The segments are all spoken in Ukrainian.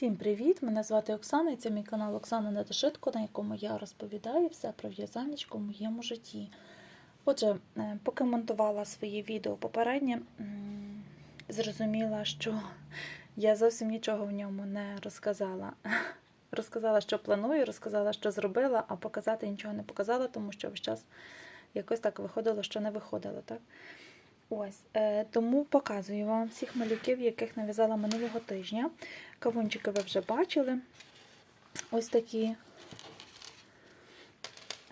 Всім привіт! Мене звати Оксана і це мій канал Оксана Недошитко, на якому я розповідаю все про в'язанечко в моєму житті. Отже, е, поки монтувала свої відео попереднє, зрозуміла, що я зовсім нічого в ньому не розказала. Розказала, що планую, розказала, що зробила, а показати нічого не показала, тому що весь час якось так виходило, що не виходило. Так? Ось, е, тому показую вам всіх малюків, яких нав'язала минулого тижня. Кавунчики ви вже бачили. Ось такі.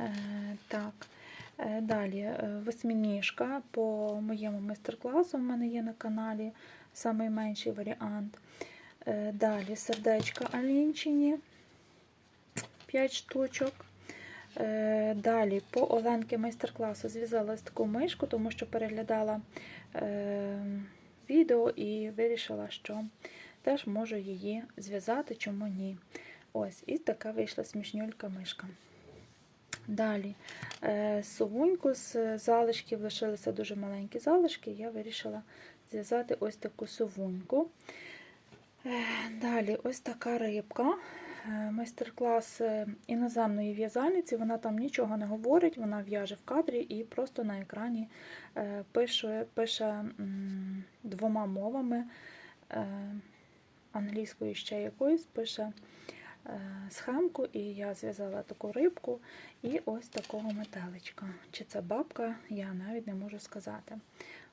Е, так. Е, далі е, по моєму майстер-класу в мене є на каналі найменший варіант. Е, далі сердечка Алінчині 5 штучок. Е, Далі по Оленки майстер-класу зв'язала таку мишку, тому що переглядала е, відео і вирішила, що теж можу її зв'язати, чому ні. Ось, і така вийшла смішнюлька мишка. Далі е, совуньку з залишків лишилися дуже маленькі залишки, я вирішила зв'язати ось таку совуньку. Е, Далі ось така рибка. Е, Майстер-клас е, іноземної в'язальниці, вона там нічого не говорить, вона в'яже в кадрі і просто на екрані е, пише, пише двома мовами, англійською ще якоюсь, пише схемку, і я зв'язала таку рибку і ось такого метеличка. Чи це бабка, я навіть не можу сказати.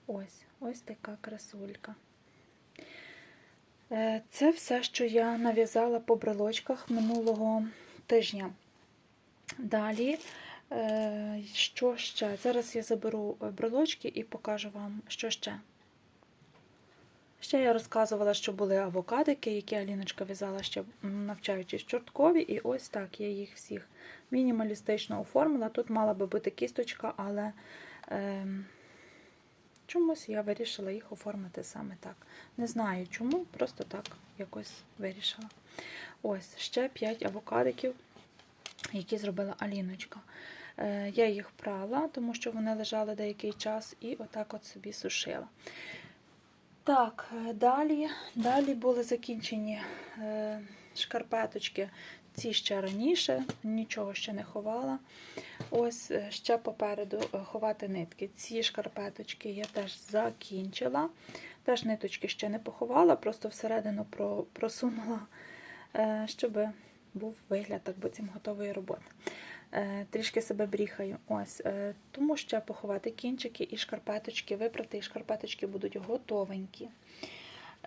Ось, ось така красулька. Е, Це все, що я нав'язала по брелочках минулого тижня. Далі, е, що ще? Зараз я заберу брелочки і покажу вам, що ще. Ще я розказувала, що були авокадики, які Аліночка в'язала ще навчаючись Чорткові. І ось так я їх всіх мінімалістично оформила. Тут мала би бути кісточка, але е, чомусь я вирішила їх оформити саме так. Не знаю чому, просто так якось вирішила. Ось ще 5 авокадиків, які зробила Аліночка. Е, Я їх прала, тому що вони лежали деякий час, і отак от собі сушила. Так, е, далі, далі були закінчені е, шкарпеточки. Ці ще раніше, нічого ще не ховала. Ось е, ще попереду е, ховати нитки. Ці шкарпеточки я теж закінчила. Теж ниточки ще не поховала, просто всередину просунула, е, щоб був вигляд так буцім готової роботи. Трішки себе бріхаю. Ось, тому ще поховати кінчики і шкарпеточки, випрати, і шкарпеточки будуть готовенькі.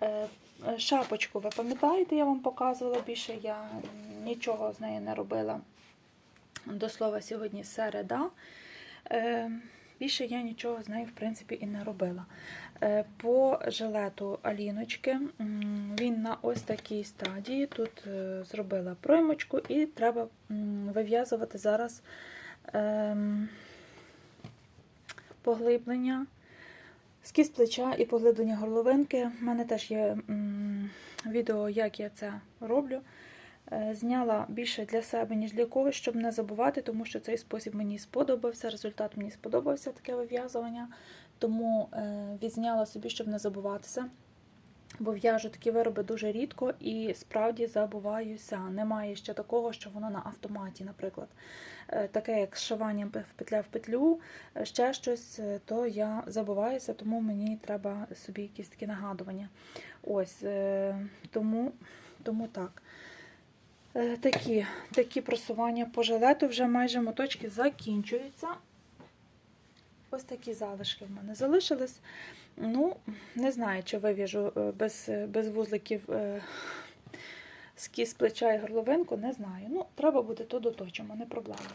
Е, е, Шапочку, ви пам'ятаєте, я вам показувала більше, я нічого з нею не робила. До слова, сьогодні середа. Е, Більше я нічого з нею, в принципі, і не робила. По жилету Аліночки він на ось такій стадії. Тут зробила проймочку і треба вив'язувати зараз ем, поглиблення. Скіз плеча і поглиблення горловинки. У мене теж є відео, як я це роблю. Е, Зняла більше для себе, ніж для когось, щоб не забувати, тому що цей спосіб мені сподобався, результат мені сподобався таке вив'язування. Тому е, відзняла собі, щоб не забуватися. Бо в'яжу такі вироби дуже рідко і справді забуваюся. Немає ще такого, що воно на автоматі, наприклад. Е, Таке, як зшивання в петля в петлю, е, ще щось, е, то я забуваюся, тому мені треба собі якісь такі нагадування. Ось, тому, тому так. Такі, такі просування по жилету вже майже моточки закінчуються. Ось такі залишки в мене залишились. Ну, не знаю, чи вив'яжу е, без, без вузликів е, скіз плеча і горловинку, не знаю. Ну, треба буде, то доточимо, не проблема.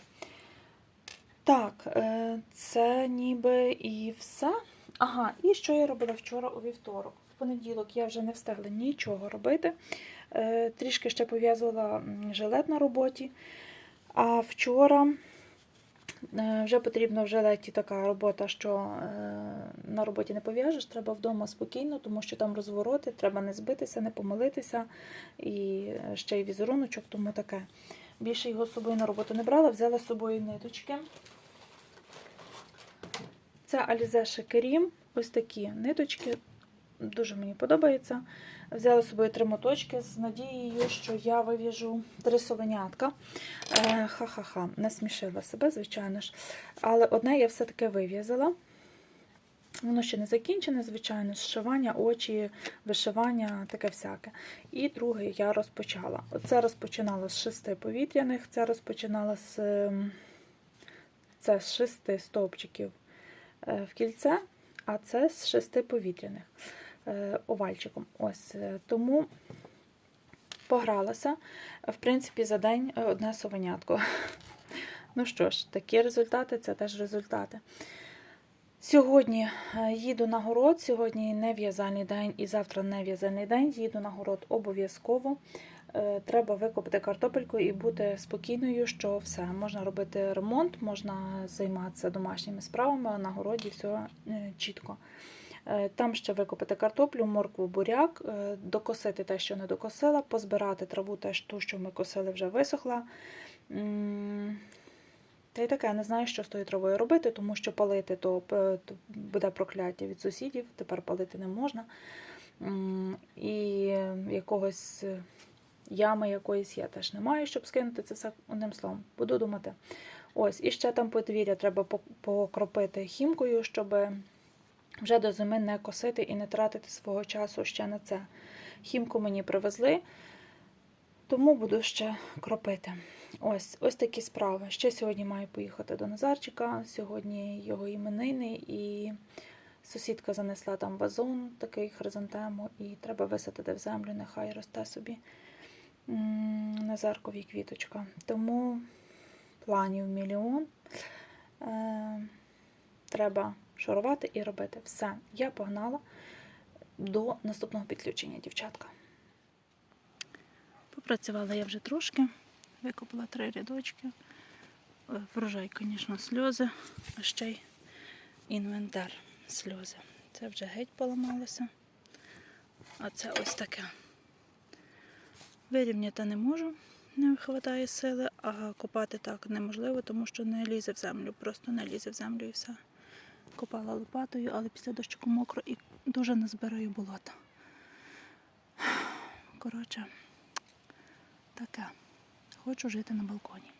Так, е, це ніби і все. Ага, і що я робила вчора у вівторок? В понеділок я вже не встигла нічого робити. Е, Трішки ще пов'язувала жилет на роботі. А вчора е, вже потрібна в жилеті така робота, що е, на роботі не пов'яжеш, треба вдома спокійно, тому що там розвороти, треба не збитися, не помилитися. І ще й візеруночок, тому таке. Більше його з собою на роботу не брала, взяла з собою ниточки. Це Alize Шекерім. Ось такі ниточки дуже мені подобається. Взяла з собою три моточки з надією, що я вив'яжу три совенятка. Е, Ха-ха-ха, не смішила себе, звичайно ж. Але одне я все-таки вив'язала. Воно ще не закінчене, звичайно, зшивання, очі, вишивання, таке всяке. І друге я розпочала. Це розпочинала з шести повітряних, це розпочинала з, ем, це з шести стовпчиків е, в кільце, а це з шести повітряних овальчиком. Ось е, тому погралася. В принципі, за день е, одне совенятко. Ну що ж, такі результати це теж результати. Сьогодні е, їду на город, сьогодні не в'язальний день і завтра не в'язальний день. Їду на город обов'язково. Е, Треба викопати картопельку і бути спокійною, що все, можна робити ремонт, можна займатися домашніми справами, на городі все е, чітко. Е, Там ще викопати картоплю, моркву, буряк, е, докосити те, що не докосила, позбирати траву, теж ту, що ми косили, вже висохла. Та й таке, не знаю, що з тою травою робити, тому що палити то, буде прокляття від сусідів, тепер палити не можна. І якогось е, ями якоїсь я теж не маю, щоб скинути це все одним словом. Буду думати. Ось, і ще там подвір'я треба покропити хімкою, щоб вже до зими не косити і не тратити свого часу ще на це. Хімку мені привезли, тому буду ще кропити. Ось, ось такі справи. Ще сьогодні маю поїхати до Назарчика. Сьогодні його іменини, і сусідка занесла там вазон, такий хризантему, і треба висадити в землю, нехай росте собі Назаркові квіточка. Тому планів мільйон. Е, треба шарувати і робити. Все, я погнала до наступного підключення, дівчатка. Попрацювала я вже трошки, викопала три рядочки. Е, Врожай, звісно, сльози, а ще й інвентар сльози. Це вже геть поламалося. А це ось таке. Вирівняти не можу, не вистачає сили, а копати так неможливо, тому що не лізе в землю, просто не лізе в землю і все. Копала лопатою, але після дощику мокро і дуже назбираю болота. Коротше, таке. Хочу жити на балконі.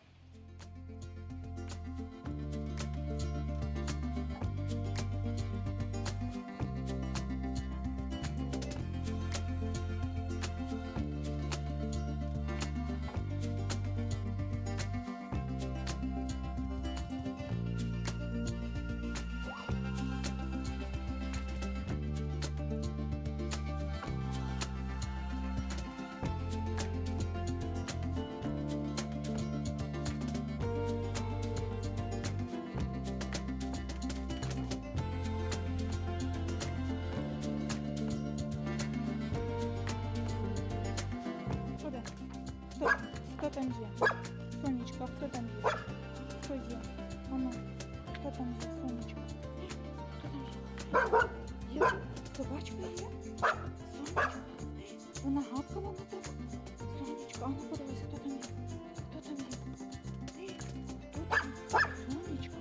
Там є? Сонечко, хто там є? Хто є? Ану, хто там є? Сонечко. Хто там є? Є? Собачка є? Сонечко. Вона гавкала на тебе? Сонечко, а ну подивися, хто там є? Хто там є? Хто там? Сонечко.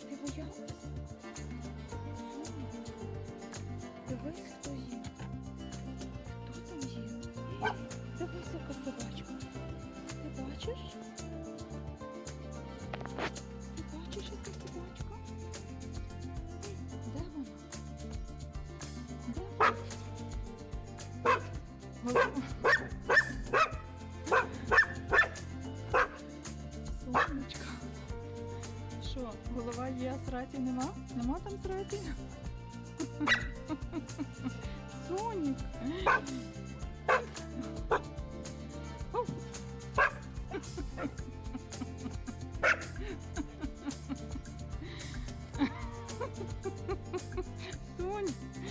Ти боялась? Сонечко. Дивись, хто є. Хто там є? Дивись, яка собачка. Бачиш? Ти бачиш, яка собачка? Де вона? Де вона?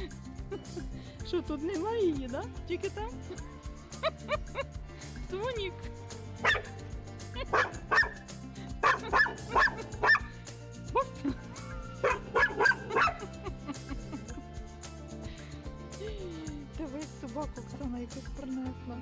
Що тут немає її, да? Тільки там? Тонік. Та весь собаку Оксана якусь принесла.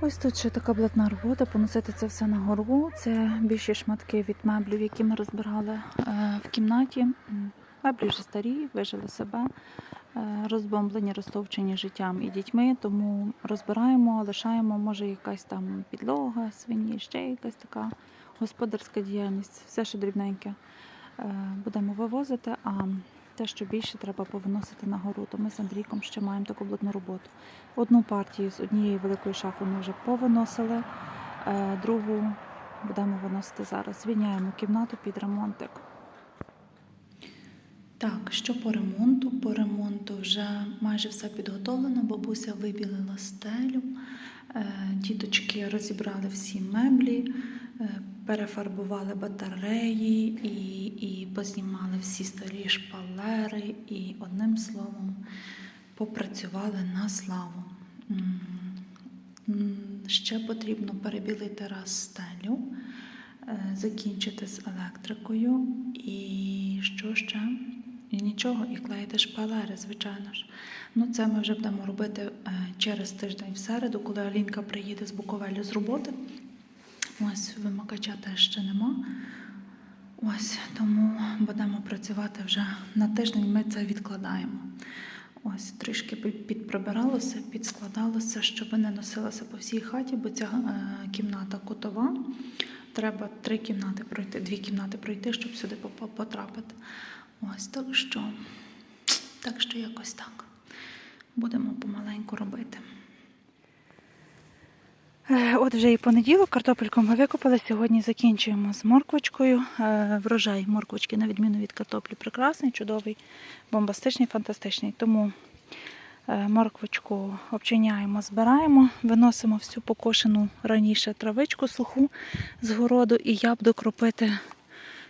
Ось тут ще така блатна робота, поносити це все на гору. Це більші шматки від меблів, які ми розбирали е, в кімнаті. Меблі вже старі, вижили себе, е, розбомблені, розтовчені життям і дітьми, тому розбираємо, лишаємо, може, якась там підлога, свині, ще якась така господарська діяльність, все, що дрібненьке е, будемо вивозити, а те, що більше, треба повиносити на. То ми з Андрійком ще маємо таку блатну роботу. Одну партію з однієї великої шафи ми вже повиносили, е, другу будемо виносити зараз. Звільняємо кімнату під ремонтик. Так, що по ремонту? По ремонту вже майже все підготовлено. Бабуся вибілила стелю, е, діточки розібрали всі меблі, е, перефарбували батареї і, і познімали всі старі шпалери, і одним словом попрацювали на славу. Ще потрібно перебілити раз стелю, е, закінчити з електрикою і що ще? І нічого, і клеїти шпалери, звичайно ж. Ну, це ми вже будемо робити е, через тиждень в середу, коли Алінка приїде з Буковелю з роботи. Ось вимикача теж ще нема. Ось тому будемо працювати вже на тиждень. Ми це відкладаємо. Ось трішки під- підприбиралося, підскладалося, щоб не носилося по всій хаті, бо ця е, кімната кутова. Треба три кімнати пройти, дві кімнати пройти, щоб сюди потрапити. Ось так що, так що якось так. Будемо помаленьку робити. Е, От вже і понеділок, картопельку ми викопали. Сьогодні закінчуємо з морквочкою. Е, Врожай морквочки, на відміну від картоплі, прекрасний, чудовий, бомбастичний, фантастичний. Тому е, морквочку обчиняємо, збираємо, виносимо всю покошену раніше травичку суху з городу, і я буду кропити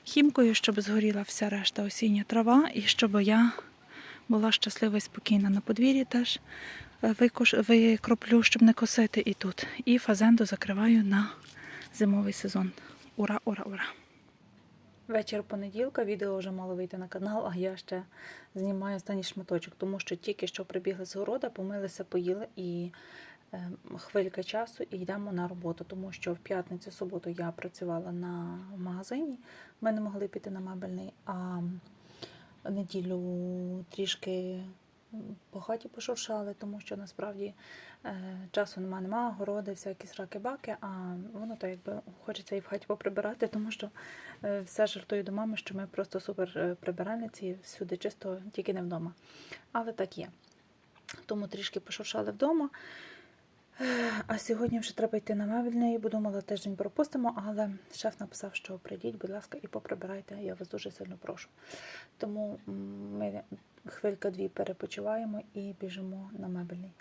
хімкою, щоб згоріла вся решта осіння трава, і щоб я була щаслива і спокійна на подвір'ї теж. Викроплю, щоб не косити і тут. І фазенду закриваю на зимовий сезон. Ура, ура, ура! Вечір понеділка, відео вже мало вийти на канал, а я ще знімаю останній шматочок, тому що тільки що прибігли з города, помилися, поїли і е, хвилька часу і йдемо на роботу, тому що в п'ятницю, суботу я працювала на магазині, ми не могли піти на мебельний, а неділю трішки по хаті пошуршали, тому що насправді е, часу нема, нема, городи, всякі сраки-баки, а воно то якби хочеться і в хаті поприбирати, тому що е, все жартую до мами, що ми просто супер е, прибиральниці, всюди чисто, тільки не вдома. Але так є. Тому трішки пошуршали вдома. А сьогодні вже треба йти на мебельний, бо думала, тиждень пропустимо, але шеф написав, що прийдіть, будь ласка, і поприбирайте. Я вас дуже сильно прошу. Тому ми хвилька-дві перепочиваємо і біжимо на мебельний.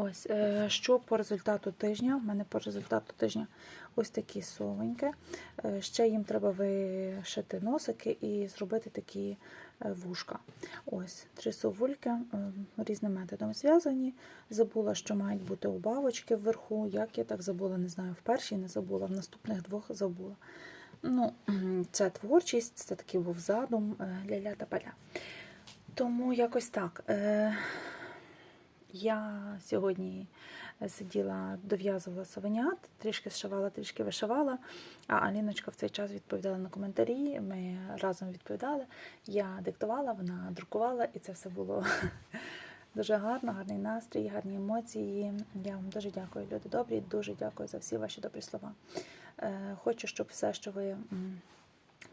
Ось, е, що по результату тижня? У мене по результату тижня ось такі совеньки. Е, Ще їм треба вишити носики і зробити такі е, вушка. Ось, три совульки різним методом зв'язані. Забула, що мають бути убавочки вверху. Як я так забула, не знаю. В першій не забула, в наступних двох забула. Ну, це творчість, це такий був задум ля-ля та поля. Тому якось так. Е, Я сьогодні сиділа, дов'язувала совенят, трішки зшивала, трішки вишивала. А Аліночка в цей час відповідала на коментарі. Ми разом відповідали. Я диктувала, вона друкувала, і це все було дуже гарно, гарний настрій, гарні емоції. Я вам дуже дякую, люди добрі. Дуже дякую за всі ваші добрі слова. Е, Хочу, щоб все, що ви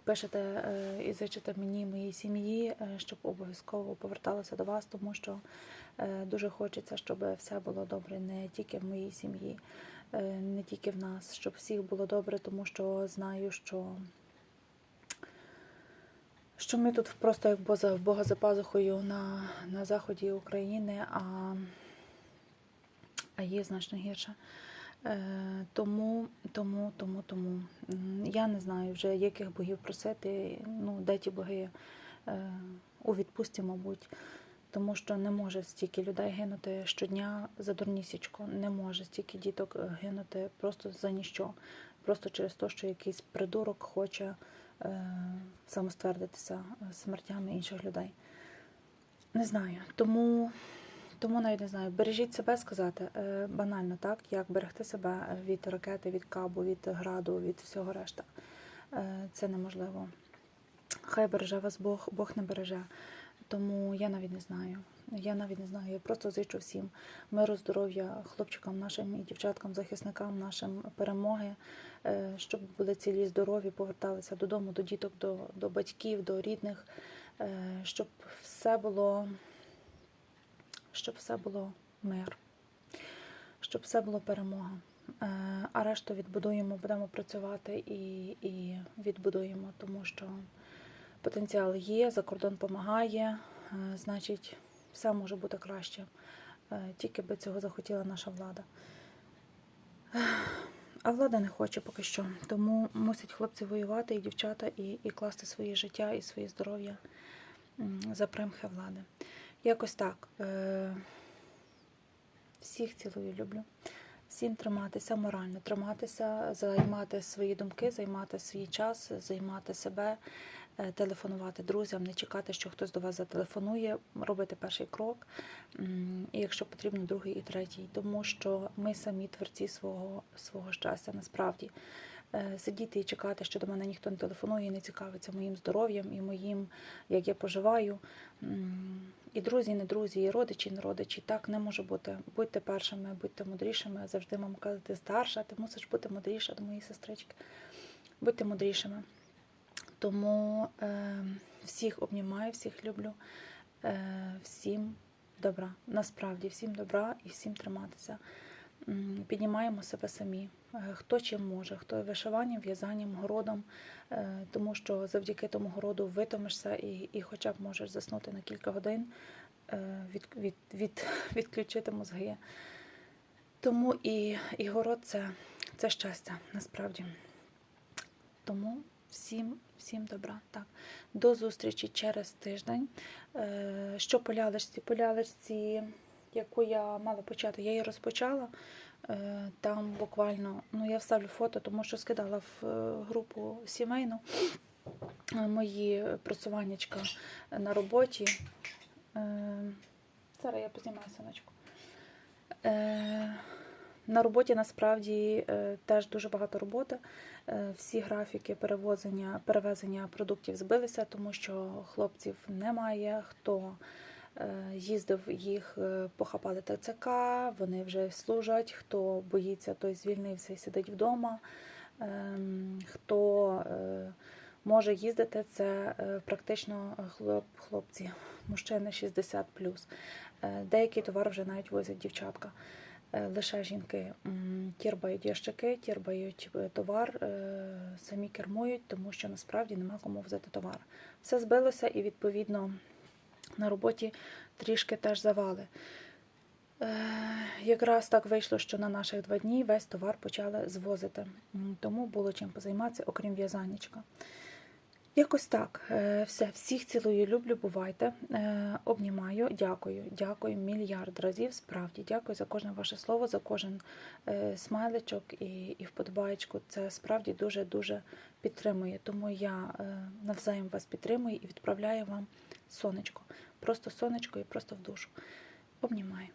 пишете е, і зичите мені, моїй сім'ї, е, щоб обов'язково поверталося до вас, тому що е, дуже хочеться, щоб все було добре не тільки в моїй сім'ї, не тільки в нас, щоб всіх було добре, тому що знаю, що. Що ми тут просто як боза- Бога за пазухою на, на заході України, а, а є значно гірше. Е, тому, тому, тому, тому. Я не знаю вже, яких богів просити. Ну, де ті боги е, у відпустці, мабуть. тому що не може стільки людей гинути щодня за дурнісічку, не може стільки діток е, гинути просто за ніщо, просто через те, що якийсь придурок хоче самоствердитися смертями інших людей. Не знаю. Тому, тому навіть не знаю. Бережіть себе сказати е, банально, так? Як берегти себе від ракети, від кабу, від граду, від всього решта. Е, це неможливо. Хай береже вас Бог, Бог не береже. Тому я навіть не знаю. Я навіть не знаю. Я просто зичу всім миру, здоров'я хлопчикам нашим і дівчаткам, захисникам нашим перемоги, е, щоб були цілі, здорові, поверталися додому, до діток, до, до батьків, до рідних, е, щоб все було, щоб все було мир, щоб все було перемога. Е, А решту відбудуємо, будемо працювати і, і відбудуємо, тому що потенціал є, за кордон допомагає, е, значить, все може бути краще. Е, Тільки би цього захотіла наша влада. А влада не хоче поки що. Тому мусять хлопці воювати і дівчата, і, і класти своє життя і своє здоров'я за примхи влади. Якось так. Е, Всіх цілую, люблю. Всім триматися морально, триматися, займати свої думки, займати свій час, займати себе, е, телефонувати друзям, не чекати, що хтось до вас зателефонує, робити перший крок, і якщо потрібно, другий і третій. Тому що ми самі творці свого, свого щастя, насправді. Е, Сидіти і чекати, що до мене ніхто не телефонує і не цікавиться моїм здоров'ям і моїм, як я поживаю. І друзі, і не друзі, і родичі, і не родичі. Так не може бути. Будьте першими, будьте мудрішими. Завжди мама казати, ти старша, ти мусиш бути мудріша до моєї сестрички. Будьте мудрішими. Тому е, всіх обнімаю, всіх люблю, е, всім добра. Насправді, всім добра і всім триматися. Піднімаємо себе самі. Е, Хто чим може, хто вишиванням, в'язанням, городом, е, тому що завдяки тому городу витомишся і, і хоча б можеш заснути на кілька годин, е, від, від, від, відключити мозги. Тому і, і город це, це щастя, насправді. Тому всім, всім добра. Так. До зустрічі через тиждень. Що по лялечці? Яку я мала почати, я її розпочала. Е, Там буквально, ну я вставлю фото, тому що скидала в е, групу сімейну е, мої просуваннячка на роботі. Зараз я познімаю сонечку. Е, На роботі насправді теж дуже багато роботи. Всі графіки перевозення, перевезення продуктів збилися, тому що хлопців немає. Хто їздив, їх е, похапали ТЦК, вони вже служать. Хто боїться, той звільнився і сидить вдома. Ем, Хто е, може їздити, це е, практично хлоп, хлопці, мужчини 60 Е, Деякий товар вже навіть возять дівчатка. Е, Лише жінки тірбають ящики, тірбають е, товар, е, самі кермують, тому що насправді нема кому взяти товар. Все збилося і, відповідно, на роботі трішки теж завали. Е, Якраз так вийшло, що на наших два дні весь товар почали звозити. Тому було чим позайматися, окрім в'язаннячка. Якось так. Е, Все, всіх цілую, люблю, бувайте. Е, Обнімаю, дякую, дякую мільярд разів. Справді дякую за кожне ваше слово, за кожен смайличок і, і вподобаєчку. Це справді дуже-дуже підтримує. Тому я навзаєм вас підтримую і відправляю вам сонечко. Просто сонечко і просто в душу. Обнімаю.